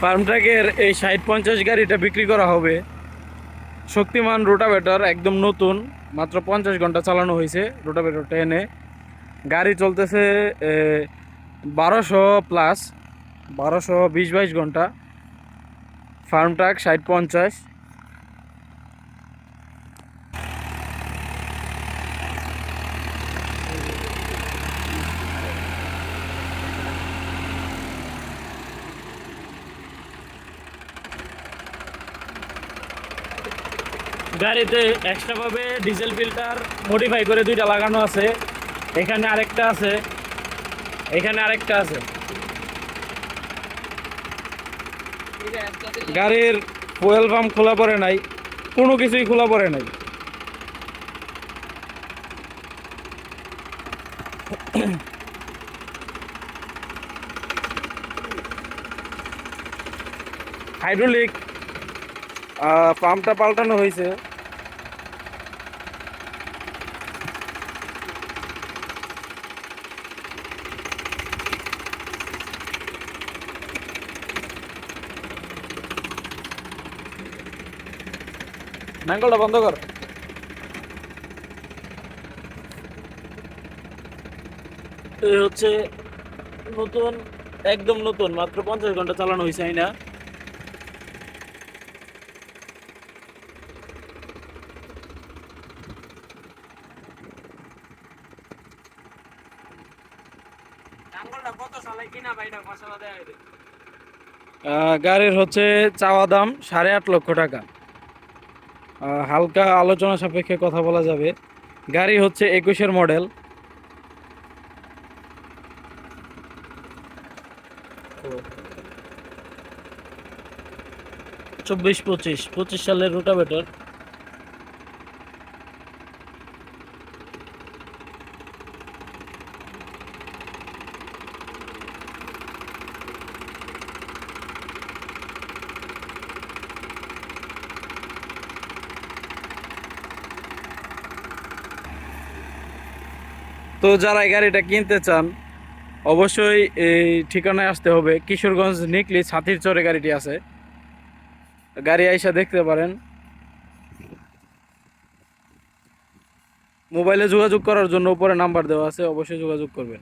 Farm ট্রাকের এই ষাট পঞ্চাশ গাড়িটা বিক্রি করা হবে। শক্তিমান রোটাভেটর একদম নতুন, মাত্র পঞ্চাশ ঘণ্টা চালানো হয়েছে রোটাভেটরটা এনে গাড়ি চলতেছে বারোশো প্লাস বারোশো বিশ বাইশ ঘণ্টা। ফার্ম ট্রাক ষাট পঞ্চাশ। গাড়িতে এক্সট্রাভাবে ডিজেল ফিল্টার মডিফাই করে দুইটা লাগানো আছে। এখানে আরেকটা আছে। এখানে আরেকটা আছে। গাড়ির ফুয়েল পাম্প খোলা পড়ে নাই। কোনো কিছুই খোলা পড়ে নাই। হাইড্রোলিক পাম্পটা পাল্টানো হয়েছে। নাঙ্গলটা বন্ধ কর। এই হচ্ছে নতুন একদম নতুন মাত্র পঞ্চাশ ঘণ্টা চালানো হয়েছে তাই না? গাড়ির হচ্ছে চাওয়া দাম সাড়ে আট লক্ষ টাকা। হালকা আলোচনা সাপেক্ষে কথা বলা যাবে। গাড়ি হচ্ছে একুশের মডেল। চব্বিশ পঁচিশ পঁচিশ সালের রোটাভেটর। তো যারা এই গাড়িটা কিনতে চান, অবশ্যই এই ঠিকানায় আসতে হবে। কিশোরগঞ্জ নিকলি ছাতির চরে গাড়িটি আছে। গাড়ি আইসা দেখতে পারেন। মোবাইলে যোগাযোগ করার জন্য উপরে নাম্বার দেওয়া আছে, অবশ্যই যোগাযোগ করবেন।